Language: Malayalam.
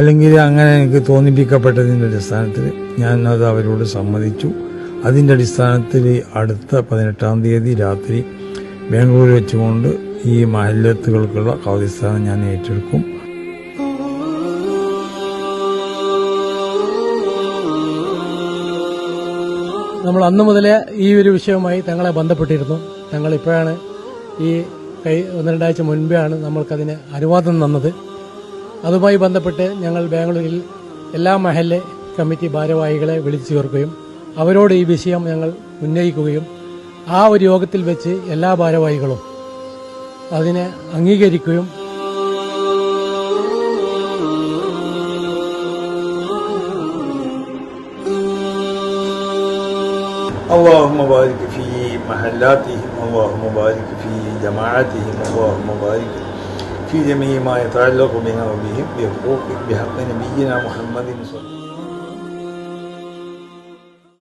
അല്ലെങ്കിൽ അങ്ങനെ എനിക്ക് തോന്നിപ്പിക്കപ്പെട്ടതിന്റെ അടിസ്ഥാനത്തിൽ ഞാൻ അത് അവരോട് സമ്മതിച്ചു. അതിന്റെ അടിസ്ഥാനത്തിൽ അടുത്ത പതിനെട്ടാം തീയതി രാത്രി ബാംഗ്ലൂർ വെച്ചുകൊണ്ട് ഈ മഹല്ലത്തുകൾക്കുള്ള കൗതിസ്ഥാനം ഞാൻ ഏറ്റെടുക്കും. നമ്മൾ അന്നു മുതലേ ഈ ഒരു വിഷയവുമായി തങ്ങളെ ബന്ധപ്പെട്ടിരുന്നു. തങ്ങൾ ഇപ്പോഴാണ് ഈ കൈ ഒന്ന് രണ്ടാഴ്ച മുൻപെയാണ് നമ്മൾക്കതിന് അനുവാദം തന്നത്. അതുമായി ബന്ധപ്പെട്ട് ഞങ്ങൾ ബാംഗ്ലൂരിൽ എല്ലാ മഹല്ലെ കമ്മിറ്റി ഭാരവാഹികളെ വിളിച്ചു ചേർക്കുകയും അവരോട് ഈ വിഷയം ഞങ്ങൾ ഉന്നയിക്കുകയും ആ ഒരു യോഗത്തിൽ വെച്ച് എല്ലാ ഭാരവാഹികളും അതിനെ അംഗീകരിക്കുകയും اللهم بارك في محلاتهم اللهم بارك في جماعتهم اللهم بارك في جميع ما يتعلق بنا وبهم بحقوق بحق نبينا محمد صلى الله عليه وسلم.